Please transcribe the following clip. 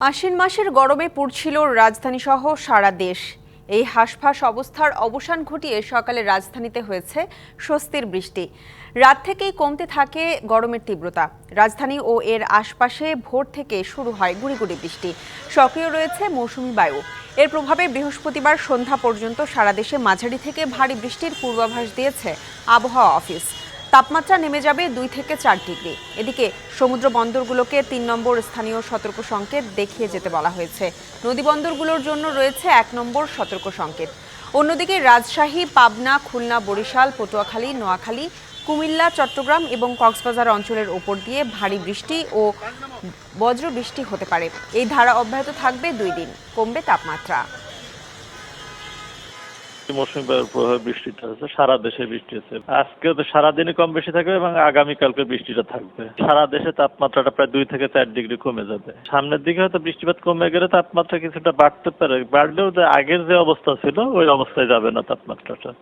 আশ্বিন মাসের গরমে পুড়ছিল রাজধানী সহ সারা দেশ। এই হাঁসফাঁস অবস্থার অবসান ঘটিয়ে সকালে রাজধানীতে হয়েছে স্বস্তির বৃষ্টি। রাত থেকেই কমতে থাকে গরমের তীব্রতা। রাজধানী ও এর আশপাশে ভোর থেকে শুরু হয় গুড়িগুড়ি বৃষ্টি। সক্রিয় রয়েছে মৌসুমি বায়ু। এর প্রভাবে বৃহস্পতিবার সন্ধ্যা পর্যন্ত সারা দেশে মাঝারি থেকে ভারী বৃষ্টির পূর্বাভাস দিয়েছে আবহাওয়া অফিস। তাপমাত্রা নেমে যাবে দুই থেকে চার ডিগ্রি। এদিকে সমুদ্র বন্দরগুলোকে তিন নম্বর স্থানীয় সতর্ক সংকেত দেখিয়ে যেতে বলা হয়েছে। নদী বন্দরগুলোর জন্য রয়েছে এক নম্বর সতর্ক সংকেত। অন্যদিকে রাজশাহী, পাবনা, খুলনা, বরিশাল, পটুয়াখালী, নোয়াখালী, কুমিল্লা, চট্টগ্রাম এবং কক্সবাজার অঞ্চলের ওপর দিয়ে ভারী বৃষ্টি ও বজ্র বৃষ্টি হতে পারে। এই ধারা অব্যাহত থাকবে দুই দিন। কমবে তাপমাত্রা। মৌসুমী বায়ুর প্রভাবে বৃষ্টিটা হচ্ছে সারা দেশে বৃষ্টি হচ্ছে আজকে তো সারাদিনই কম বেশি থাকবে এবং আগামীকালকে বৃষ্টিটা থাকবে। সারা দেশে তাপমাত্রাটা প্রায় দুই থেকে চার ডিগ্রি কমে যাবে। সামনের দিকে হয়তো বৃষ্টিপাত কমে গেলে তাপমাত্রা কিছুটা বাড়তে পারে। বাড়লেও যে আগের যে অবস্থা ছিল, ওই অবস্থায় যাবে না তাপমাত্রাটা।